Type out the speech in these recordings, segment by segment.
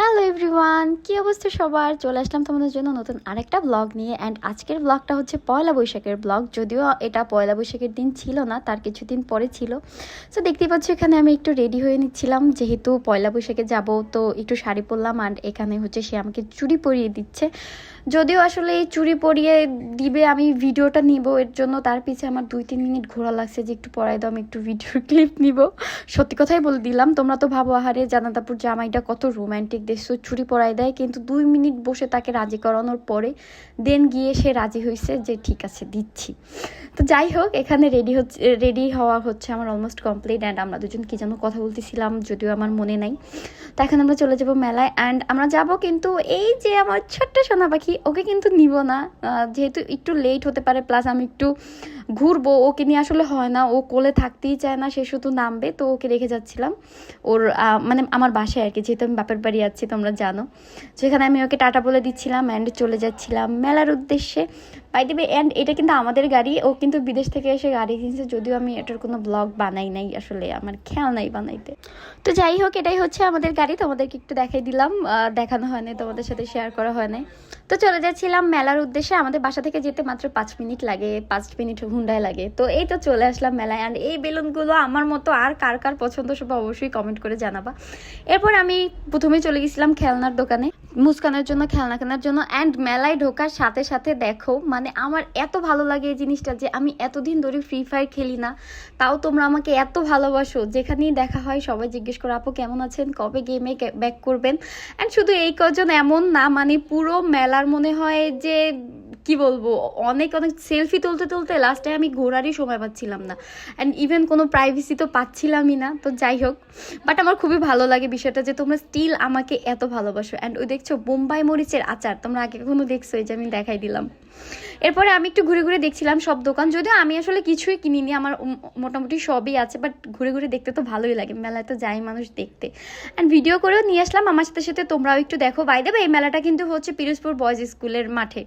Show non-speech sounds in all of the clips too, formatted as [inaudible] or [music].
Hello everyone কী অবস্থা সবার? চলে আসলাম তোমাদের জন্য নতুন আরেকটা ব্লগ নিয়ে অ্যান্ড আজকের ব্লগটা হচ্ছে পয়লা বৈশাখের ব্লগ যদিও এটা পয়লা বৈশাখের দিন ছিল না, তার কিছুদিন পরে ছিল। সো দেখতেই পাচ্ছি, এখানে আমি একটু রেডি হয়ে নিচ্ছিলাম। যেহেতু পয়লা বৈশাখে যাব, তো একটু শাড়ি পরলাম অ্যান্ড এখানে হচ্ছে সে আমাকে চুড়ি পরিয়ে দিচ্ছে। যদিও আসলে এই চুরি পরিয়ে দিবে আমি ভিডিওটা নিব, এর জন্য তার পিছে আমার দুই, তিন মিনিট ঘোরা লাগছে যে একটু পড়াই দাও আমি একটু ভিডিও ক্লিপ [laughs] নিব। সত্যি কথাই বলে দিলাম, তোমরা তো ভাবো, আহারে জানাতাপুর জামাইটা কত রোম্যান্টিক দেখছ চুরি পরাই দেয়, কিন্তু দুই মিনিট বসে তাকে রাজি করানোর পরে দেন গিয়ে সে রাজি হয়েছে যে ঠিক আছে, দিচ্ছি। তো যাই হোক, এখানে রেডি হচ্ছে রেডি হওয়া হচ্ছে আমার অলমোস্ট কমপ্লিট অ্যান্ড আমরা দুজন কি যেন কথা বলতেছিলাম যদিও আমার মনে নাই। তো এখন আমরা চলে যাব মেলায় অ্যান্ড আমরা যাব কিন্তু এই যে আমার ছোট্ট সোনা পাখি ওকে কিন্তু নিব না। যেহেতু একটু লেট হতে পারে প্লাস আমি একটু ঘুরবো। ওকে নিয়ে আসলে হয় না। ও কোলে থাকতেই চায় না, সে শুধু নামবে। তো ওকে রেখে যাচ্ছিলাম। ওর মানে আমার বাসায় আর কি, যেহেতু আমি বাপের বাড়ি যাচ্ছি তোমরা জানো। সেখানে আমি ওকে টাটা বলে দিচ্ছিলাম অ্যান্ড চলে যাচ্ছিলাম। মেলার উদ্দেশ্যে বাই দেবে অ্যান্ড এটা কিন্তু আমাদের গাড়ি, ও কিন্তু বিদেশ থেকে এসে গাড়ি কিনছে, যদিও আমি এটার কোনো ব্লগ বানাই নাই আসলে, আমার খেয়াল নাই বানাইতে। তো যাই হোক, এটাই হচ্ছে আমাদের গাড়ি, তোমাদেরকে একটু দেখাই দিলাম দেখানো হয় নাই, তোমাদের সাথে শেয়ার করা হয় নাই। তো চলে যাচ্ছিলাম মেলার উদ্দেশ্যে, আমাদের বাসা থেকে যেতে মাত্র পাঁচ মিনিট লাগে, পাঁচ মিনিট হুন্ডায় লাগে। তো এই তো চলে আসলাম মেলায় অ্যান্ড এই বেলুনগুলো আমার মতো আর কার কার পছন্দ সব অবশ্যই কমেন্ট করে জানাবা। এরপর আমি প্রথমে চলে গেছিলাম খেলনার দোকানে। মুস্কানের জন্য, খেলনা কেনার জন্য অ্যান্ড মেলায় ঢোকার সাথে সাথে দেখো মানে আমার এত ভালো লাগে এই জিনিসটা যে আমি এতদিন ধরে ফ্রি ফায়ার খেলি না। তাও তোমরা আমাকে এত ভালোবাসো। যেখানেই দেখা হয় সবাই জিজ্ঞেস করে, আপু, কেমন আছেন? কবে গেমে ব্যাক করবেন? অ্যান্ড শুধু এই কজন এমন না মানে পুরো মেলার মনে হয় যে, কি বলব, অনেক অনেক সেলফি তুলতে তুলতে লাস্টে আমি ঘোরারই সময় পাচ্ছিলাম না। অ্যান্ড ইভেন কোনো প্রাইভেসি তো পাচ্ছিলামই না, তো যাই হোক। বাট আমার খুবই ভালো লাগে বিষয়টা যে তোমরা স্টিল আমাকে এত ভালোবাসো। অ্যান্ড ওই দেখছ বোম্বাই মরিচের আচার। তোমরা আগে কখনো দেখছ? এই যে আমি দেখাই দিলাম। এরপরে আমি একটু ঘুরে ঘুরে দেখছিলাম সব দোকান। যদিও আমি আসলে কিছুই কিনিনি, আমার মোটামুটি সবই আছে বাট ঘুরে ঘুরে দেখতে তো ভালোই লাগে। মেলায় তো যাই মানুষ দেখতে। অ্যান্ড ভিডিও করেও নিয়ে আসলাম। আমার সাথে সাথে তোমরাও একটু দেখো। বাই দেবে এই মেলাটা কিন্তু হচ্ছে পিরোজপুর বয়েজ স্কুলের মাঠে।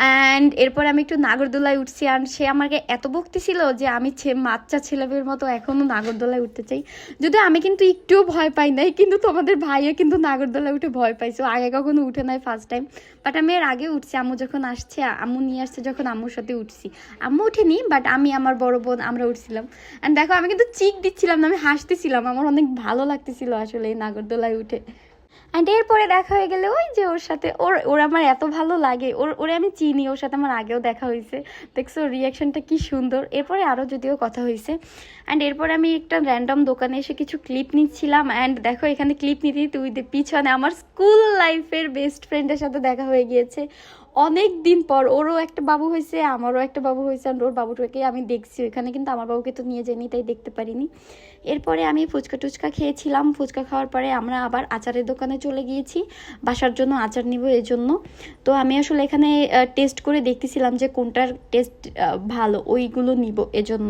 অ্যান্ড এরপর আমি একটু নাগরদোলায় উঠছি। আর সে আমাকে এত বকতি ছিল যে আমি ছে বাচ্চা ছেলেমেয়ের মতো এখনও নাগরদোলায় উঠতে চাই। যদিও আমি কিন্তু একটুও ভয় পাই নাই, কিন্তু তোমাদের ভাইও কিন্তু নাগরদোলায় উঠে ভয় পাইছো আগে কখনো উঠে নাই ফার্স্ট টাইম বাট আমি এর আগে উঠছি, আম্মু যখন আসছে, আম্মু নিয়ে আসছে যখন আম্মুর সাথে উঠছি। আম্মু উঠেনি বাট আমি আমার বড় বোন, আমরা উঠছিলাম। অ্যান্ড দেখো, আমি কিন্তু চিক দিচ্ছিলাম না, আমি হাসতেছিলাম। আমার অনেক ভালো লাগতেছিল আসলে এই নাগরদোলায় উঠে। অ্যান্ড এরপরে দেখা হয়ে গেলে ওই যে ওর সাথে, ওর ওর আমার এত ভালো লাগে। ওর, ওরে আমি চিনি, ওর সাথে আমার আগেও দেখা হয়েছে। দেখছ রিয়াকশনটা কি সুন্দর। এরপরে আরও যদিও কথা হয়েছে। অ্যান্ড এরপরে আমি একটা র্যান্ডম দোকানে এসে কিছু ক্লিপ নিচ্ছিলাম। অ্যান্ড দেখো, এখানে ক্লিপ নিতে ওই পিছনে আমার স্কুল লাইফের বেস্ট ফ্রেন্ডের সাথে দেখা হয়ে গিয়েছে। অনেক দিন পর ওরও একটা বাবু হয়েছে, আমারও একটা বাবু হয়েছে আর ওর বাবুটাকে আমি দেখছি ওখানে কিন্তু আমার বাবুকে তো নিয়ে যাইনি তাই দেখতে পারিনি। এরপরে আমি ফুচকা টুচকা খেয়েছিলাম। ফুচকা খাওয়ার পরে আমরা আবার আচারের দোকানে চলে গিয়েছি, বাসার জন্য আচার নিব এই জন্য। তো আমি আসলে এখানে টেস্ট করে দেখতেছিলাম যে কোনটার টেস্ট ভালো, ওইগুলো নিব এজন্য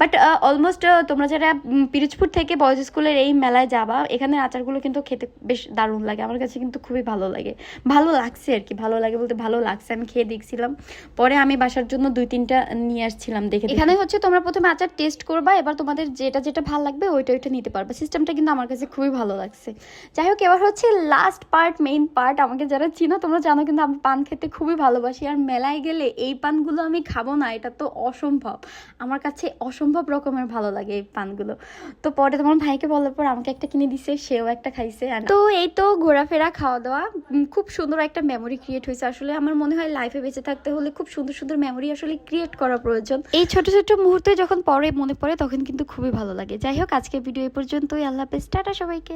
বাট অলমোস্ট তোমরা যারা পিরোজপুর থেকে বয়েজ স্কুলের এই মেলায় যাবা, এখানে আচারগুলো কিন্তু খেতে বেশ দারুণ লাগে। আমার কাছে কিন্তু খুবই ভালো লাগে। ভালো লাগছে আর কি, ভালো লাগে বলতে ভালো লাগছে। আমি খেয়ে দেখছিলাম। পরে আমি বাসার জন্য দুই তিনটা নিয়ে আসছিলাম দেখে এখানে হচ্ছে তোমরা প্রথমে আচার টেস্ট করবা, এবার তোমাদের যেটা যেটা ভালো লাগবে, ওইটা ওইটা নিতে পারবে। সিস্টেমটা কিন্তু আমার কাছে খুবই ভালো লাগছে। যাই হোক, এবার হচ্ছে লাস্ট পার্ট মেইন পার্ট আমাকে যারা চিনো, তোমরা জানো কিন্তু আমি পান খেতে খুবই ভালোবাসি। আর মেলায় গেলে এই পানগুলো আমি খাব না, এটা তো অসম্ভব। আমার কাছে অসম্ভব রকমের ভালো লাগে এই পানগুলো। তো পরে তোমার ভাইকে বলার পর আমাকে একটা কিনে দিছে, সেও একটা খাইছে। তো এই তো ঘোরাফেরা খাওয়া দাওয়া খুব সুন্দর একটা মেমোরি ক্রিয়েট হয়েছে। আসলে আমার মনে হয় লাইফে বেঁচে থাকতে হলে খুব সুন্দর সুন্দর মেমোরি আসলে ক্রিয়েট করা প্রয়োজন। এই ছোট ছোট মুহূর্তে যখন পরে মনে পড়ে, তখন কিন্তু খুবই ভালো লাগে। যাই হোক আজকে ভিডিও এই পর্যন্তই। আল্লাহ হাফেজ। টাটা সবাইকে।